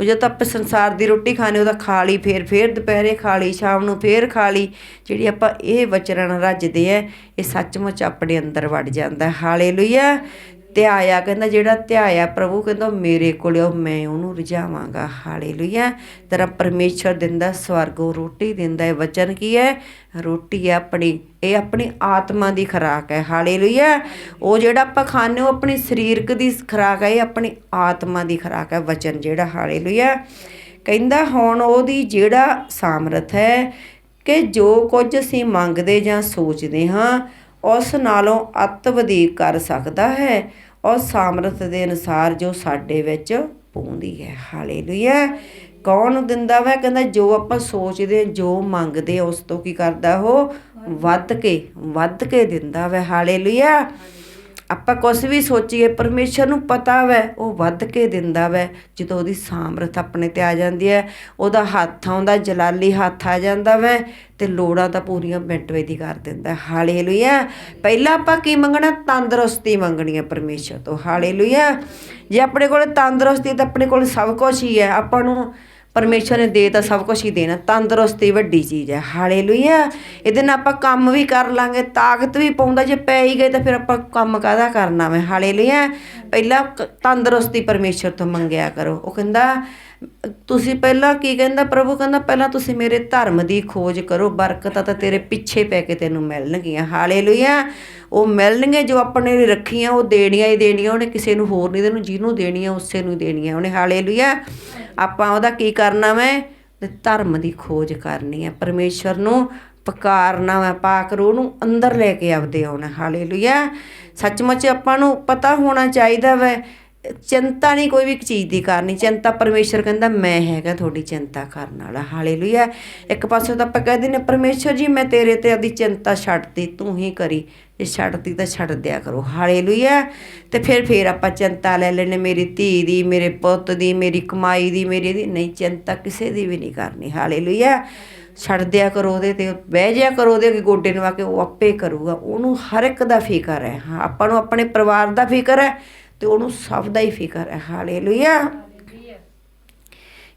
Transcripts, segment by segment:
ਉਹ ਜਦੋਂ ਆਪਾਂ ਸੰਸਾਰ ਦੀ ਰੋਟੀ ਖਾਣੇ ਉਹਦਾ ਖਾ ਲਈ, ਫੇਰ ਫੇਰ ਦੁਪਹਿਰੇ ਖਾ ਲਈ, ਸ਼ਾਮ ਨੂੰ ਫੇਰ ਖਾ ਲਈ, ਜਿਹੜੀ ਆਪਾਂ ਇਹ ਵਚਨ ਰੱਜਦੇ ਆ, ਇਹ ਸੱਚਮੁੱਚ ਆਪਣੇ ਅੰਦਰ ਵੜ ਜਾਂਦਾ। ਹਾਲੇਲੂਇਆ। ਧਿਆਇਆ ਕਹਿੰਦਾ ਜਿਹੜਾ ਧਿਆਇਆ ਪ੍ਰਭੂ, ਕਹਿੰਦਾ ਮੇਰੇ ਕੋਲ, ਉਹ ਮੈਂ ਉਹਨੂੰ ਰਜਾਵਾਂਗਾ। ਹਾਲੇਲੂਇਆ। ਤੇਰਾ ਪਰਮੇਸ਼ਰ ਦਿੰਦਾ, ਸਵਰਗੋਂ ਰੋਟੀ ਦਿੰਦਾ। ਹੈ ਵਚਨ ਕੀ ਹੈ? ਰੋਟੀ ਹੈ ਆਪਣੀ, ਇਹ ਆਪਣੀ ਆਤਮਾ ਦੀ ਖੁਰਾਕ ਹੈ। ਹਾਲੇਲੂਇਆ। ਉਹ ਜਿਹੜਾ ਆਪਾਂ ਖਾਂਦੇ ਉਹ ਆਪਣੀ ਸਰੀਰਕ ਦੀ ਖੁਰਾਕ ਹੈ, ਇਹ ਆਪਣੀ ਆਤਮਾ ਦੀ ਖੁਰਾਕ ਹੈ। ਵਚਨ ਜਿਹੜਾ, ਹਾਲੇਲੂਇਆ। ਕਹਿੰਦਾ ਹੁਣ ਉਹਦੀ ਜਿਹੜਾ ਸਾਮਰਥ ਹੈ ਕਿ ਜੋ ਕੁਝ ਅਸੀਂ ਮੰਗਦੇ ਜਾਂ ਸੋਚਦੇ ਹਾਂ ਉਸ ਨਾਲੋਂ ਅੱਤ ਵਧੇਕ ਕਰ ਸਕਦਾ ਹੈ। ਔਰ ਸਾਮਰਥ ਦੇ ਅਨੁਸਾਰ ਜੋ ਸਾਡੇ ਵਿੱਚ ਪਾਉਂਦੀ ਹੈ। ਹਾਲੇਲੂਇਆ। ਕੌਣ ਦਿੰਦਾ ਵਾ? ਕਹਿੰਦਾ, ਜੋ ਆਪਾਂ ਸੋਚਦੇ ਜੋ ਮੰਗਦੇ ਉਸ ਤੋਂ ਕੀ ਕਰਦਾ ਉਹ? ਵੱਧ ਕੇ ਵੱਧ ਕੇ ਦਿੰਦਾ ਵਾ। ਹਾਲੇਲੂਇਆ। ਆਪਾਂ ਕੁਝ ਵੀ ਸੋਚੀਏ, ਪਰਮੇਸ਼ਰ ਨੂੰ ਪਤਾ ਵੈ, ਉਹ ਵੱਧ ਕੇ ਦਿੰਦਾ ਵੈ। ਜਦੋਂ ਉਹਦੀ ਸਾਮਰਥ ਆਪਣੇ ਤੇ ਆ ਜਾਂਦੀ ਹੈ, ਉਹਦਾ ਹੱਥ ਆਉਂਦਾ, ਜਲਾਲੀ ਹੱਥ ਆ ਜਾਂਦਾ ਵੈ ਤੇ ਲੋੜਾਂ ਤਾਂ ਪੂਰੀਆਂ ਮਿੰਟ ਵੇਦੀ ਕਰ ਦਿੰਦਾ ਹਾਲੇਲੂਇਆ। ਪਹਿਲਾਂ ਆਪਾਂ ਕੀ ਮੰਗਣਾ? ਤੰਦਰੁਸਤੀ ਮੰਗਣੀ ਹੈ ਪਰਮੇਸ਼ਰ ਤੋਂ। ਹਾਲੇਲੂਇਆ। ਜੇ ਆਪਣੇ ਕੋਲ ਤੰਦਰੁਸਤੀ ਤਾਂ ਆਪਣੇ ਕੋਲ ਸਭ ਕੁਝ ਹੀ ਹੈ। ਆਪਾਂ ਨੂੰ ਪਰਮੇਸ਼ਰ ਨੇ ਦੇ ਤਾਂ ਸਭ ਕੁਝ ਹੀ ਦੇਣਾ, ਤੰਦਰੁਸਤੀ ਵੱਡੀ ਚੀਜ਼ ਹੈ, ਹਾਲੇਲੂਇਆ। ਇਹਦੇ ਨਾਲ ਆਪਾਂ ਕੰਮ ਵੀ ਕਰ ਲਾਂਗੇ, ਤਾਕਤ ਵੀ ਪਾਉਂਦਾ, ਜੇ ਪੈ ਹੀ ਗਏ ਤਾਂ ਫਿਰ ਆਪਾਂ ਕੰਮ ਕਾਹਦਾ ਕਰਨਾ ਵੇ, ਹਾਲੇਲੂਇਆ। ਪਹਿਲਾਂ ਤੰਦਰੁਸਤੀ ਪਰਮੇਸ਼ਰ ਤੋਂ ਮੰਗਿਆ ਕਰੋ। ਉਹ ਕਹਿੰਦਾ ਤੁਸੀਂ ਪਹਿਲਾਂ ਕੀ ਕਹਿੰਦਾ, ਪ੍ਰਭੂ ਕਹਿੰਦਾ, ਪਹਿਲਾਂ ਤੁਸੀਂ ਮੇਰੇ ਧਰਮ ਦੀ ਖੋਜ ਕਰੋ, ਬਰਕਤਾਂ ਤਾਂ ਤੇਰੇ ਪਿੱਛੇ ਪੈ ਕੇ ਤੈਨੂੰ ਮਿਲਣਗੀਆਂ। ਹਾਲੇਲੂਇਆ। ਉਹ ਮਿਲਣਗੇ ਜੋ ਆਪਣੇ ਲਈ ਰੱਖੀਆਂ, ਉਹ ਦੇਣੀਆਂ ਹੀ ਦੇਣੀਆਂ, ਉਹਨੇ ਕਿਸੇ ਨੂੰ ਹੋਰ ਨਹੀਂ ਦੇਣੂ ਜਿਹਨੂੰ ਦੇਣੀਆਂ, ਉਸੇ ਨੂੰ ਹੀ ਦੇਣੀਆਂ ਉਹਨੇ। ਹਾਲੇਲੂਇਆ। ਆਪਾਂ ਉਹਦਾ ਕੀ ਕਰਨਾ ਵੈ? ਧਰਮ ਦੀ ਖੋਜ ਕਰਨੀ ਹੈ ਪਰਮੇਸ਼ਰ ਨੂੰ ਪਕਾਰਨਾ ਹੈ ਪਾਕ ਰੂਹ ਨੂੰ ਅੰਦਰ ਲੈ ਕੇ ਆਪਦੇ ਆਉਣਾ। ਹਾਲੇਲੂਇਆ। ਸੱਚਮੁੱਚ ਆਪਾਂ ਨੂੰ ਪਤਾ ਹੋਣਾ ਚਾਹੀਦਾ ਵੈ ਚਿੰਤਾ ਨਹੀਂ, ਕੋਈ ਵੀ ਇੱਕ ਚੀਜ਼ ਦੀ ਕਰਨੀ ਚਿੰਤਾ ਪਰਮੇਸ਼ਰ ਕਹਿੰਦਾ, ਮੈਂ ਹੈਗਾ ਤੁਹਾਡੀ ਚਿੰਤਾ ਕਰਨ ਵਾਲਾ। ਹਾਲੇਲੂਇਆ ਇੱਕ ਪਾਸੇ ਤਾਂ ਆਪਾਂ ਕਹਿੰਦੇ ਨੇ ਪਰਮੇਸ਼ਰ ਜੀ, ਮੈਂ ਤੇਰੇ ਤੇ ਆਦੀ ਚਿੰਤਾ ਛੱਡਤੀ ਤੂੰ ਹੀ ਕਰੀ। ਜੇ ਛੱਡਤੀ ਤਾਂ ਛੱਡ ਦਿਆ ਕਰੋ। ਹਾਲੇਲੂਇਆ ਤੇ ਫਿਰ ਫਿਰ ਆਪਾਂ ਚਿੰਤਾ ਲੈ ਲੈਣੇ ਮੇਰੀ ਧੀ ਦੀ, ਮੇਰੇ ਪੁੱਤ ਦੀ, ਮੇਰੀ ਕਮਾਈ ਦੀ, ਮੇਰੀ ਦੀ। ਨਹੀਂ, ਚਿੰਤਾ ਕਿਸੇ ਦੀ ਵੀ ਨਹੀਂ ਕਰਨੀ। ਹਾਲੇਲੂਇਆ ਛੱਡ ਦਿਆ ਕਰੋ ਉਹਦੇ ਤੇ, ਬਹਿ ਜਾ ਕਰੋ ਉਹਦੇ ਅੱਗੇ ਗੋਡੇ ਨਵਾ ਕੇ, ਉਹ ਆਪੇ ਕਰੂਗਾ। ਉਹਨੂੰ ਹਰ ਇੱਕ ਦਾ ਫਿਕਰ ਹੈ, ਆਪਾਂ ਨੂੰ ਆਪਣੇ ਪਰਿਵਾਰ ਦਾ ਫਿਕਰ ਹੈ। ਤੇ ਉਹਨੂੰ ਸਭ ਦਾ ਹੀ ਫਿਕਰ ਹੈ। ਹਾਲੇਲੂਇਆ।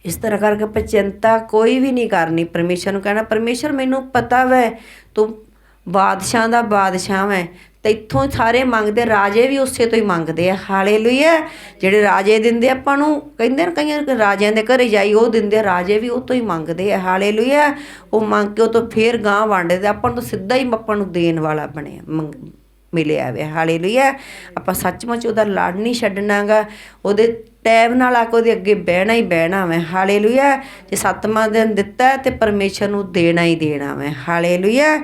ਇਸ ਤਰ੍ਹਾਂ ਕਰਕੇ ਆਪਾਂ ਚਿੰਤਾ ਕੋਈ ਵੀ ਨਹੀਂ ਕਰਨੀ। ਪਰਮੇਸ਼ਰ ਨੂੰ ਕਹਿਣਾ ਪਰਮੇਸ਼ਰ ਮੈਨੂੰ ਪਤਾ ਵੈ ਤੂੰ ਬਾਦਸ਼ਾਹ ਦਾ ਬਾਦਸ਼ਾਹ ਵੈ। ਤੇ ਇੱਥੋਂ ਸਾਰੇ ਮੰਗਦੇ ਰਾਜੇ ਵੀ ਉਸੇ ਤੋਂ ਹੀ ਮੰਗਦੇ ਆ। ਹਾਲੇਲੂਇਆ। ਜਿਹੜੇ ਰਾਜੇ ਦਿੰਦੇ ਆਪਾਂ ਨੂੰ ਕਹਿੰਦੇ ਨੇ ਕਈਆਂ ਰਾਜਿਆਂ ਦੇ ਘਰੇ ਜਾਈ ਉਹ ਦਿੰਦੇ ਆ, ਰਾਜੇ ਵੀ ਉਹ ਤੋਂ ਹੀ ਮੰਗਦੇ ਆ। ਹਾਲੇਲੂਇਆ। ਉਹ ਮੰਗ ਕੇ ਉਹ ਤੋਂ ਫੇਰ ਗਾਂ ਵੰਡਦੇ ਆਪਾਂ ਨੂੰ ਸਿੱਧਾ ਹੀ ਆਪਾਂ ਨੂੰ ਦੇਣ ਵਾਲਾ ਬਣਿਆ ਮੰਗ- ਮਿਲਿਆ ਵੇ, ਹਾਲੇਲੂਇਆ। ਆਪਾਂ ਸੱਚਮੁੱਚ ਉਹਦਾ ਲੜ ਨਹੀਂ ਛੱਡਣਾਗਾ। ਉਹਦੇ ਟੈਬ ਨਾਲ ਆ ਕੇ ਉਹਦੇ ਅੱਗੇ ਬਹਿਣਾ ਹੀ ਬਹਿਣਾ ਵੇ, ਹਾਲੇਲੂਇਆ। ਜੇ ਸੱਤਵਾਂ ਦਿਨ ਦਿੱਤਾ ਹੈ ਤੇ ਪਰਮੇਸ਼ਰ ਨੂੰ ਦੇਣਾ ਹੀ ਦੇਣਾ ਵੇ, ਹਾਲੇਲੂਇਆ।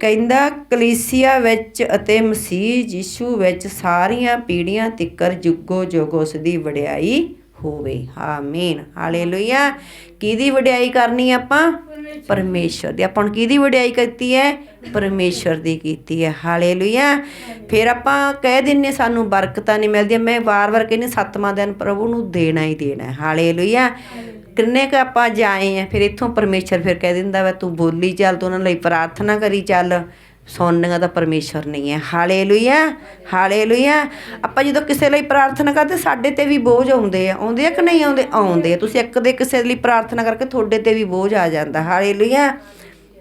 ਕਹਿੰਦਾ, ਕਲੀਸਿਆ ਵਿੱਚ ਅਤੇ ਮਸੀਹ ਯੀਸ਼ੂ ਵਿੱਚ ਸਾਰੀਆਂ ਪੀੜ੍ਹੀਆਂ ਤਿੱਕਰ ਜੁਗੋ ਜੁਗ ਉਸ ਦੀ ਵਡਿਆਈ ਹੋਵੇ। ਆਮੀਨ ਹਾਲੇਲੂਇਆ ਕਿਹਦੀ ਵਡਿਆਈ ਕਰਨੀ ਆਪਾਂ? ਪਰਮੇਸ਼ਰ ਦੀ। ਆਪਾਂ ਕਿਹਦੀ ਵਡਿਆਈ ਕੀਤੀ ਹੈ? ਪਰਮੇਸ਼ਰ ਦੀ ਕੀਤੀ ਹੈ। ਹਾਲੇਲੂਇਆ ਫਿਰ ਆਪਾਂ ਕਹਿ ਦਿੰਨੇ ਸਾਨੂੰ ਬਰਕਤਾਂ ਨਹੀਂ ਮਿਲਦੀਆਂ। ਮੈਂ ਵਾਰ-ਵਾਰ ਕਹਿੰਦੀ ਸੱਤਵਾਂ ਦਿਨ ਪ੍ਰਭੂ ਨੂੰ ਦੇਣਾ ਹੀ ਦੇਣਾ ਹਾਲੇਲੂਇਆ ਕਿੰਨੇ ਕ ਆਪਾਂ ਜਾਏ ਆ ਫਿਰ ਇੱਥੋਂ ਪਰਮੇਸ਼ਰ ਫਿਰ ਕਹਿ ਦਿੰਦਾ ਵਾ ਤੂੰ ਬੋਲੀ ਚੱਲ ਤੂੰ ਉਹਨਾਂ ਲਈ ਪ੍ਰਾਰਥਨਾ ਕਰੀ ਚੱਲ। ਸੁਣਨੀਆਂ ਦਾ ਪਰਮੇਸ਼ਰ ਨਹੀਂ ਹੈ। Hallelujah hallelujah. ਆਪਾਂ ਜਦੋਂ ਕਿਸੇ ਲਈ ਪ੍ਰਾਰਥਨਾ ਕਰਦੇ, ਸਾਡੇ ਤੇ ਵੀ ਬੋਝ ਆਉਂਦੇ ਆ। ਆਉਂਦੇ ਆ ਕਿ ਨਹੀਂ ਆਉਂਦੇ? ਆਉਂਦੇ ਆ। ਤੁਸੀਂ ਇੱਕ ਦੇ ਕਿਸੇ ਲਈ ਪ੍ਰਾਰਥਨਾ ਕਰਕੇ ਤੁਹਾਡੇ ਤੇ ਵੀ ਬੋਝ ਆ ਜਾਂਦਾ। ਹਾਲੇਲੂਇਆ।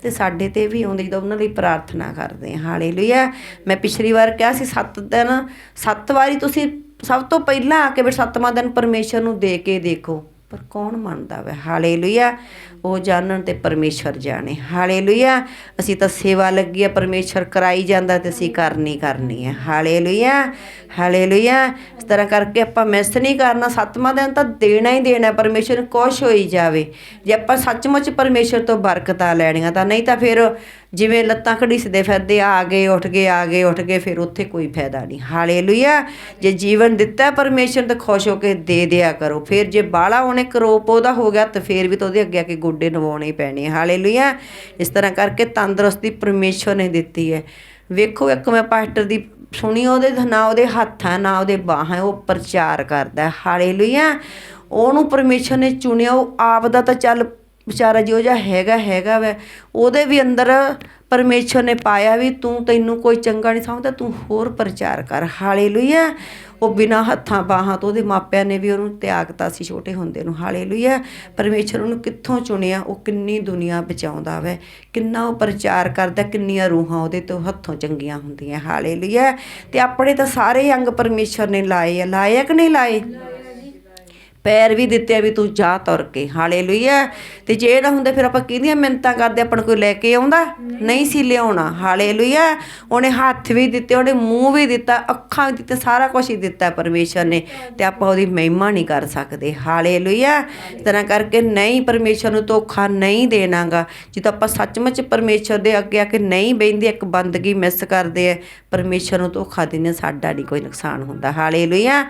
ਤੇ ਸਾਡੇ ਤੇ ਵੀ ਆਉਂਦੇ ਜਦੋਂ ਉਹਨਾਂ ਲਈ ਪ੍ਰਾਰਥਨਾ ਕਰਦੇ ਹਾਂ ਹਾਲੇਲੂਇਆ। ਮੈਂ ਪਿਛਲੀ ਵਾਰ ਕਿਹਾ ਸੀ, ਸੱਤ ਦਿਨ, ਸੱਤ ਵਾਰੀ ਤੁਸੀਂ ਸਭ ਤੋਂ ਪਹਿਲਾਂ ਆ ਕੇ ਫਿਰ ਸੱਤਵਾਂ ਦਿਨ ਪਰਮੇਸ਼ਰ ਨੂੰ ਦੇ ਕੇ ਦੇਖੋ। ਪਰ ਕੌਣ ਮੰਨਦਾ ਵੇ? ਹਾਲੇਲੂਇਆ। ਉਹ ਜਾਣਨ ਤੇ ਪਰਮੇਸ਼ਰ ਜਾਣੇ। ਹਾਲੇਲੂਇਆ। ਅਸੀਂ ਤਾਂ ਸੇਵਾ ਲੱਗੀ ਆ, ਪਰਮੇਸ਼ਰ ਕਰਾਈ ਜਾਂਦਾ ਤੇ ਅਸੀਂ ਕਰਨੀ ਕਰਨੀ ਹੈ ਹਾਲੇਲੂਇਆ। ਹਾਲੇਲੂਇਆ। ਇਸ ਤਰ੍ਹਾਂ ਕਰਕੇ ਆਪਾਂ ਮਿਸ ਨਹੀਂ ਕਰਨਾ। ਸੱਤਵਾਂ ਦਿਨ ਤਾਂ ਦੇਣਾ ਹੀ ਦੇਣਾ। ਪਰਮੇਸ਼ਰ ਨੂੰ ਖੁਸ਼ ਹੋਈ ਜਾਵੇ। ਜੇ ਆਪਾਂ ਸੱਚਮੁੱਚ ਪਰਮੇਸ਼ਰ ਤੋਂ ਬਰਕਤਾਂ ਲੈਣੀਆਂ ਤਾਂ ਨਹੀਂ ਤਾਂ ਫਿਰ ਜਿਵੇਂ ਲੱਤਾਂ ਘੜੀਸਦੇ ਫਿਰਦੇ, ਆ ਗਏ, ਉੱਠ ਗਏ, ਆ ਗਏ, ਉੱਠ ਗਏ, ਫਿਰ ਉੱਥੇ ਕੋਈ ਫਾਇਦਾ ਨਹੀਂ। ਹਾਲੇਲੂਇਆ। ਜੇ ਜੀਵਨ ਦਿੱਤਾ ਪਰਮੇਸ਼ਰ ਤਾਂ ਖੁਸ਼ ਹੋ ਕੇ ਦੇ ਦਿਆ ਕਰੋ। ਫਿਰ ਜੇ ਬਾਲਾ ਉਹਨੇ ਕਰੋਪ ਉਹਦਾ ਹੋ ਗਿਆ, ਤਾਂ ਫਿਰ ਵੀ ਤਾਂ ਉਹਦੇ ਅੱਗੇ ਆ ਕੇ ਗੋਡੇ ਨਵਾਉਣੇ ਹੀ ਪੈਣੇ ਹਾਲੇਲੂਇਆ। ਇਸ ਤਰ੍ਹਾਂ ਕਰਕੇ ਤੰਦਰੁਸਤੀ ਪਰਮੇਸ਼ਰ ਨੇ ਦਿੱਤੀ ਹੈ। ਵੇਖੋ, ਇੱਕ ਮੈਂ ਪਾਸਟਰ ਦੀ ਸੁਣੀ, ਉਹਦੇ ਨਾ ਉਹਦੇ ਹੱਥ ਆ, ਨਾ ਉਹਦੇ ਬਾਹਾਂ, ਉਹ ਪ੍ਰਚਾਰ ਕਰਦਾ। ਹਾਲੇਲੂਇਆ। ਉਹਨੂੰ ਪਰਮੇਸ਼ਰ ਨੇ ਚੁਣਿਆ, ਉਹ ਆਪ ਦਾ ਤਾਂ ਚੱਲ ਵਿਚਾਰਾ ਜਿਹੋ ਜਿਹਾ ਹੈਗਾ ਹੈਗਾ ਵੈ। ਉਹਦੇ ਵੀ ਅੰਦਰ ਪਰਮੇਸ਼ਰ ਨੇ ਪਾਇਆ ਵੀ ਤੂੰ ਤੈਨੂੰ ਕੋਈ ਚੰਗਾ ਨਹੀਂ ਸਮਝਦਾ, ਤੂੰ ਹੋਰ ਪ੍ਰਚਾਰ ਕਰ। ਹਾਲੇਲੂਇਆ। ਉਹ ਬਿਨਾ ਹੱਥਾਂ ਬਾਹਾਂ ਤੋਂ ਉਹਦੇ ਮਾਪਿਆਂ ਨੇ ਵੀ ਉਹਨੂੰ ਤਿਆਗਤਾ ਸੀ ਛੋਟੇ ਹੁੰਦੇ ਨੂੰ। ਹਾਲੇਲੂਇਆ। ਪਰਮੇਸ਼ਰ ਉਹਨੂੰ ਕਿੱਥੋਂ ਚੁਣਿਆ? ਉਹ ਕਿੰਨੀ ਦੁਨੀਆ ਬਚਾਉਂਦਾ ਵੈ। ਕਿੰਨਾ ਉਹ ਪ੍ਰਚਾਰ ਕਰਦਾ, ਕਿੰਨੀਆਂ ਰੂਹਾਂ ਉਹਦੇ ਤੋਂ ਹੱਥੋਂ ਚੰਗੀਆਂ ਹੁੰਦੀਆਂ। ਹਾਲੇਲੂਇਆ। ਤੇ ਆਪਣੇ ਤਾਂ ਸਾਰੇ ਅੰਗ ਪਰਮੇਸ਼ਰ ਨੇ ਲਾਏ ਆ। ਲਾਏ ਆ ਕਿ ਨਹੀਂ ਲਾਏ? ਪੈਰ ਵੀ ਦਿੱਤੇ ਆ ਵੀ ਤੂੰ ਜਾ ਤੁਰ ਕੇ। ਹਾਲੇਲੂਇਆ। ਤੇ ਜੇ ਨਾ ਹੁੰਦੇ ਫਿਰ ਆਪਾਂ ਕਿਹਦੀਆਂ ਮਿੰਤਾਂ ਕਰਦੇ ਆਪਣ ਕੋਈ ਲੈ ਕੇ ਆਉਂਦਾ? ਨਹੀਂ ਸੀ ਲਿਆਉਣਾ। ਹਾਲੇਲੂਇਆ। ਉਹਨੇ ਹੱਥ ਵੀ ਦਿੱਤੇ, ਉਹਨੇ ਮੂੰਹ ਵੀ ਦਿੱਤਾ, ਅੱਖਾਂ ਵੀ ਦਿੱਤੇ ਸਾਰਾ ਕੁਝ ਹੀ ਦਿੱਤਾ ਪਰਮੇਸ਼ਰ ਨੇ। ਤੇ ਆਪਾਂ ਉਹਦੀ ਮਹਿਮਾ ਨਹੀਂ ਕਰ ਸਕਦੇ। ਹਾਲੇਲੂਇਆ। ਇਸ ਤਰ੍ਹਾਂ ਕਰਕੇ ਨਹੀਂ ਪਰਮੇਸ਼ਰ ਨੂੰ ਧੋਖਾ ਨਹੀਂ ਦੇਣਾਗਾ। ਜਦੋਂ ਆਪਾਂ ਸੱਚਮੁੱਚ ਪਰਮੇਸ਼ਰ ਦੇ ਅੱਗੇ ਆ ਕੇ ਨਹੀਂ ਬਹਿੰਦੇ, ਇੱਕ ਬੰਦਗੀ ਮਿਸ ਕਰਦੇ ਆ, ਪਰਮੇਸ਼ਰ ਨੂੰ ਧੋਖਾ ਦਿੰਦੇ, ਸਾਡਾ ਨਹੀਂ ਕੋਈ ਨੁਕਸਾਨ ਹੁੰਦਾ। ਹਾਲੇਲੂਇਆ।